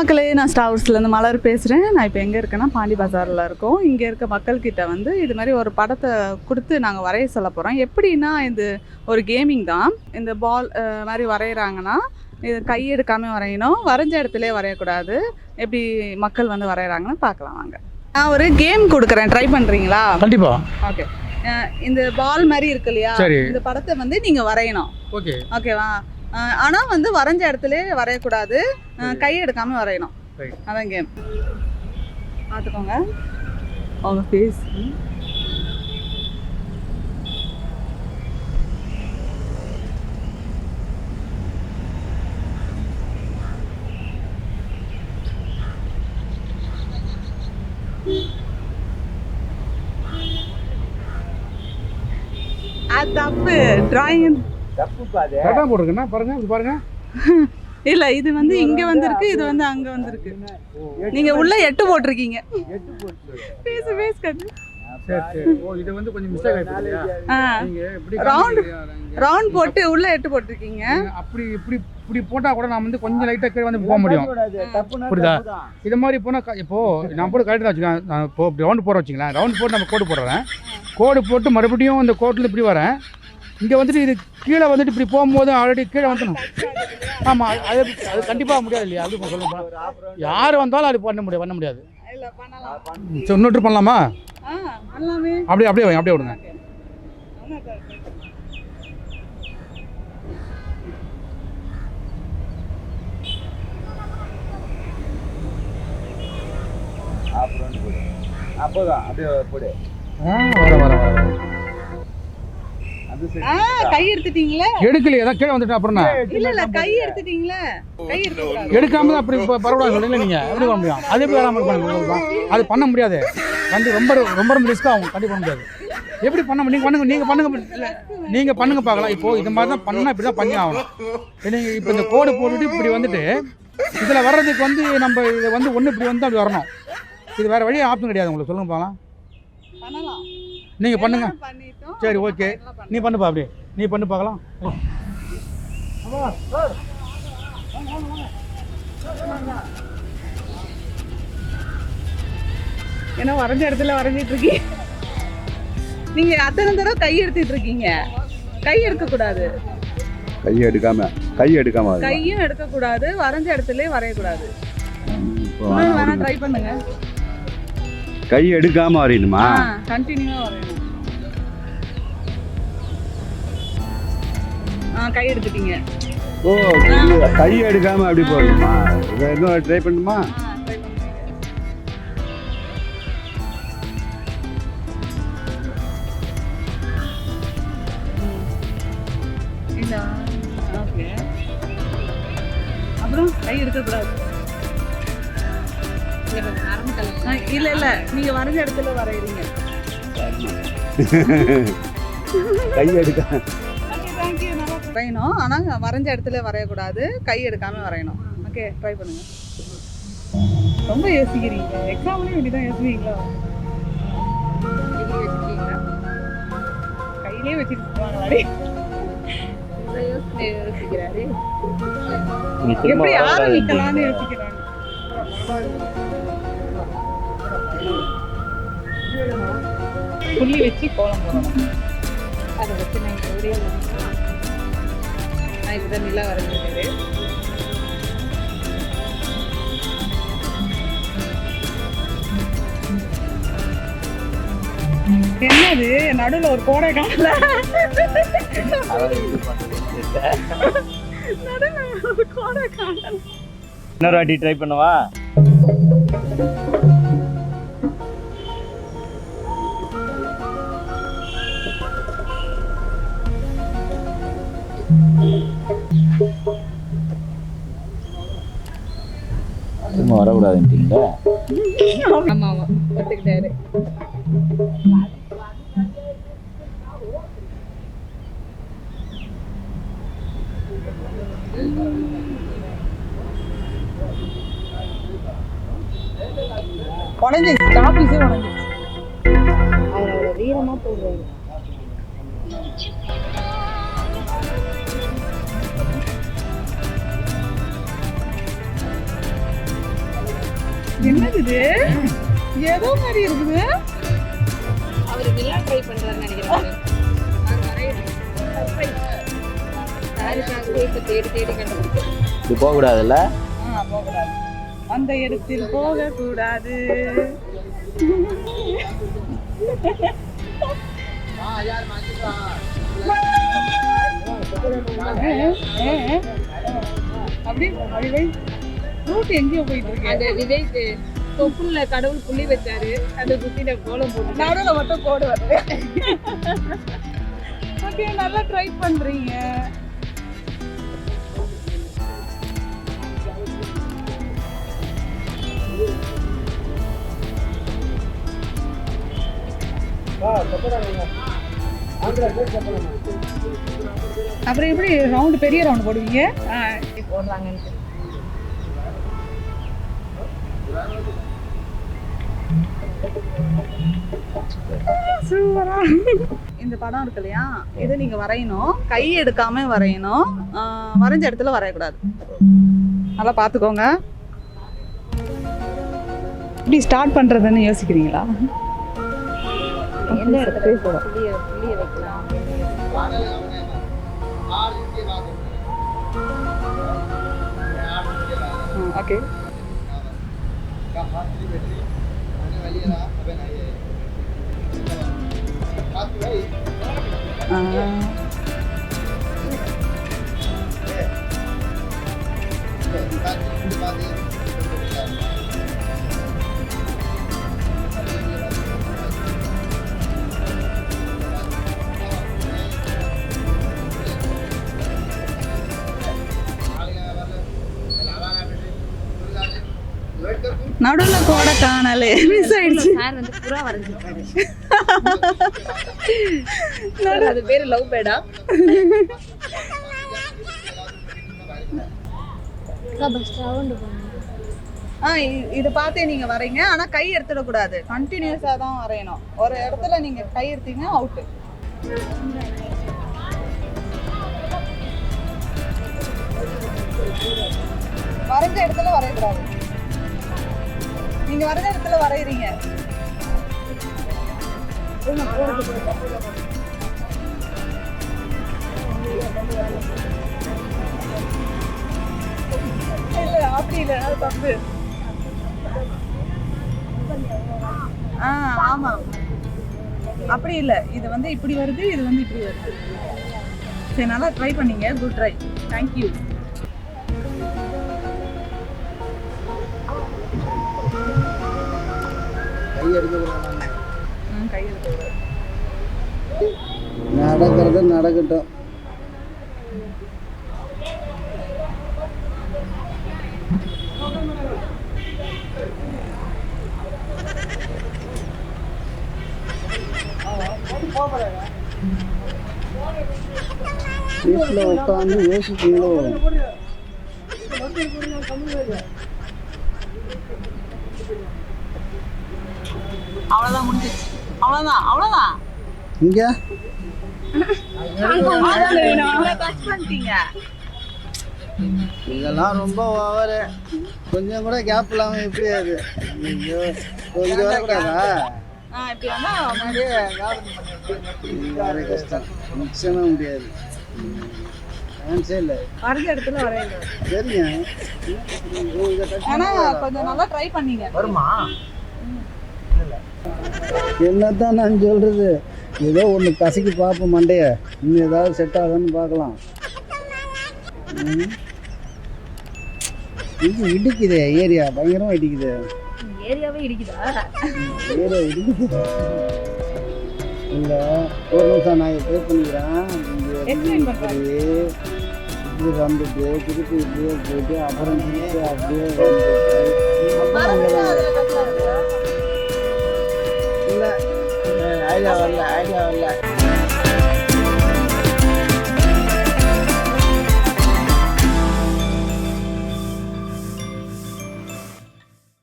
மக்களே நான் ஸ்டார் ஹவுஸ்லேருந்து மலர் பேசுகிறேன் நான் இப்போ எங்கே இருக்கேன்னா பாண்டி பஜாரில் இருக்கோம். இங்கே இருக்க மக்கள்கிட்ட வந்து இது மாதிரி ஒரு படத்தை கொடுத்து நாங்கள் வரைய சொல்ல போகிறோம் எப்படின்னா இது ஒரு கேமிங் தான். இந்த பால் மாதிரி வரைகிறாங்கன்னா இது கை எடுக்காமல் வரையணும் வரைஞ்ச இடத்துலே வரையக்கூடாது. எப்படி மக்கள் வந்து வரைகிறாங்கன்னு பார்க்கலாம் வாங்க. நான் ஒரு கேம் கொடுக்குறேன். ட்ரை பண்ணுறீங்களா கண்டிப்பா. ஓகே இந்த பால் மாதிரி இருக்கு இல்லையா. இந்த படத்தை வந்து நீங்கள் வரையணும். ஓகே ஓகேவா அஹ் ஆனா வந்து வரைஞ்ச இடத்துல வரையக்கூடாது. கை எடுக்காம வரையணும். அதான் கேம் பார்த்துக்கோங்க. அவங்க ஃபேஸ் அது தப்பு. டிராயிங் கரெக்டாக போட்டிருக்குண்ணா பாருங்க இது பாருங்க. இல்ல இது வந்து இங்க வந்திருக்கு இது வந்து அங்க வந்திருக்கு. நீங்க உள்ள எட்டு போட்டிருக்கீங்க. பேசு பேசு நீங்க- ரவுண்ட் போட்டு உள்ள எட்டு போட்டிருக்கீங்க. அப்படி இப்படி இப்படி போட்டா கூட நான் வந்து கொஞ்சம் லைட்டா கீழே வந்து போக முடியும். புரியுதா? இது மாதிரி போனா இப்போ நான் போட்டு கரெக்டாக வச்சுக்கேன் நான் இப்போ ரவுண்ட் போட வச்சுங்களேன் ரவுண்ட் போட்டு நம்ம கோடு போடுறேன் கோடு போட்டு மறுபடியும் இந்த கோட்டில் இப்படி வரேன். இங்கே வந்துட்டு இது கீழே வந்துட்டு இப்படி போகும்போது ஆல்ரெடி கீழே வந்துடும் ஆமாம் அது அது கண்டிப்பாக முடியாது இல்லையா? அது சொல்லுங்க. யார் வந்தாலும் அது பண்ண முடியாது பண்ண முடியாது. இல்ல பண்ணலாம். சரி இன்னொரு பண்ணலாமா? அப்படியே அப்படியே வைங்க, அப்படியே விடுங்க. அப்போதான் அப்படியே போடு. ஆ வர வர வர. கை எடுத்துட்டீங்களே? எடுக்கலையே தான் கீழே வந்துட்டு அப்புறம்? இல்ல இல்ல கை எடுத்துட்டீங்களே? கை எடுத்து எடுக்காம தான் அப்படி பரவாயில்ல சொல்லுங்க நீங்க? எப்படி பண்ண முடியும்? அது எப்படி வராமல் பண்ண அது பண்ண முடியாது. கண்டி ரொம்ப ரொம்ப ரொம்ப ரிஸ்க் ஆகும் கண்டிப்பாக பண்ண முடியாது. எப்படி பண்ண முடியும்? நீங்க பண்ணுங்க நீங்க பண்ணுங்க இல்ல, நீங்க பண்ணுங்க பார்க்கலாம். இப்போ இது மாதிரி தான் பண்ணா இப்படி தான் பண்ணி ஆகணும். நீங்க இப்போ இந்த கோடு போட்டுட்டு இப்படி வந்துட்டு இதுல வர்றதுக்கு வந்து நம்ம இதை வந்து ஒன்று இப்படி வந்து அப்படி வரணும். இது வேற வழி ஆப்ஷன் கிடையாது. உங்களுக்கு சொல்லுங்க பார்க்கலாம். பண்ணலாம். நீங்க பண்ணுங்க. சரி ஓகே. நீ பண்ணுப்பா அப்படியே. நீ பண்ணு பார்க்கலாம். ஏன்னா வரைஞ்ச இடத்துல வரைஞ்சிட்டு இருக்கீங்க நீங்க அத்தனை தடவை கை எடுத்துட்டு இருக்கீங்க. கை எடுக்க கூடாது கை எடுக்காம கை எடுக்காம. கையும் எடுக்க கூடாது வரைஞ்ச இடத்துல இன்னொரு வேணாம், வேணா. ட்ரை பண்ணுங்க. கை எடுக்காம வரையணுமா? கண்டினியூவா வரையணும். கை எடுத்துட்டீங்க. ஓ கை எடுக்காம அப்படி போடணுமா? இதை இன்னும் ட்ரை பண்ணுமா அப்புறம் கை எடுக்கக்கூடாது. இல்ல இல்ல. நீங்க வரைஞ்ச இடத்துல வரைகிறீங்க கை எடுக்க. வரையணும். ஆனா வரைஞ்ச இடத்துல வரையக்கூடாது. கை எடுக்காம வரையணும். ஓகே ட்ரை பண்ணுங்க. ரொம்ப யோசிக்கிறீங்க. எக்ஸாம்லயும் இப்படிதான் யோசிக்கிறீங்களா கையிலே வச்சுட்டு போவாங்களே எப்படி ஆரம்பிக்கலாம்னு யோசிக்கிறாங்க. புள்ளி வச்சு கோலம் போடணும். அதை வச்சு நான் ஒரே நான் இப்பதான் நிலா வரைஞ்சிருக்காரு என்னது? நடுவுல ஒரு கோடை காணல. இன்னொரு வாட்டி ட்ரை பண்ணவா? சும்மா வரக்கூடாதுன்ட்டீங்களா ஆமா ஆமா ஒத்துக்கிட்டாரு என்னது? இது ஏதோ மாதிரி இருக்குது. அவர் வில்லா ட்ரை பண்றாருன்னு நினைக்கிறேன் போகக்கூடாதுல்ல? ஆ, போகக்கூடாது. அந்த இடத்தில் போக கூடாது அப்படி அப்படி ரூட் எங்கேயோ போயிட்டு இருக்கு அந்த விவேக் தொப்புள்ள கடவுள் புள்ளி வச்சாரு. அந்த குத்தில கோலம் போட்டு. நடுவில் மட்டும் கோடு வருது. ஓகே நல்லா ட்ரை பண்றீங்க. அப்புறம் எப்படி ரவுண்டு பெரிய ரவுண்டு போடுவீங்க? போடுறாங்கன்ட்டு. சூப்பரா. இந்த படம் இருக்கு இல்லையா? இதை நீங்க வரையணும். கை எடுக்காம வரையணும். வரைஞ்ச இடத்துல வரையக்கூடாது. நல்லா பார்த்துக்கோங்க. இப்படி ஸ்டார்ட் பண்றதுன்னு யோசிக்கிறீங்களா? எந்த இடத்துல புள்ளிய புள்ளிய வைக்கலாம். Okay Uh, Thank. நடுவில் கோடை காணலே. மிஸ் ஆயிடுச்சு. சார் வந்து புறா வரைஞ்சிருக்காரு. அது பேரு லவ் பேடா? ஆ இது பார்த்தே நீங்க வரைங்க ஆனா கை எடுத்துடக்கூடாது. கண்டினியூஸா தான் வரையணும். ஒரு இடத்துல நீங்க கை எடுத்தீங்க அவுட்டு வரைஞ்ச இடத்துல வரையக்கூடாது. நீங்க வர இடத்துல வரைகிறீங்க இல்ல அப்படி இல்ல அது தப்பு. ஆ ஆமா. அப்படி இல்ல. இது வந்து இப்படி வருது இது வந்து இப்படி வருது. சரி நல்லா ட்ரை பண்ணீங்க. குட் ட்ரை தேங்க்யூ கை எடுக்க நடக்கிறது நடக்கட்டும். வீட்டில் உட்காந்து யோசிக்கீங்களோ அவ்வளவுதான் முடிஞ்சிச்சு அவ்வளவுதான் அவ்வளவுதான். இங்கே? இதெல்லாம் ரொம்ப ஓவரு கொஞ்சம் கூட கேப் இல்லாமல் எப்படி அது? ஐயோ இங்கே வரக்கூடாதா? கஷ்டம். மிக்சனே முடியாது. வரைஞ்ச இடத்துல வரையல சரிங்க. இதை ஆனா கொஞ்சம் நல்லா ட்ரை பண்ணீங்க. என்னத்தான் நான் சொல்றது? ஏதோ ஒன்று கசக்கி பார்ப்போம் மண்டைய. இன்னும் ஏதாவது செட் ஆகுதுன்னு பார்க்கலாம். இது இடிக்குதே ஏரியா. பயங்கரமாக இடிக்குது. ஏரியாவே இடிக்குதா? ஏரியா இடிக்குது. இல்லை ஒரு நிமிஷம் நான் ட்ரை பண்ணிக்கிறேன். இப்படி இப்படி வந்துட்டு திருப்பி இப்படியே போயிட்டு அப்புறம் திருப்பி அப்படியே வந்துட்டு அப்புறம் அங்கே இல்லை ஐடியா வரல ஐடியா வரல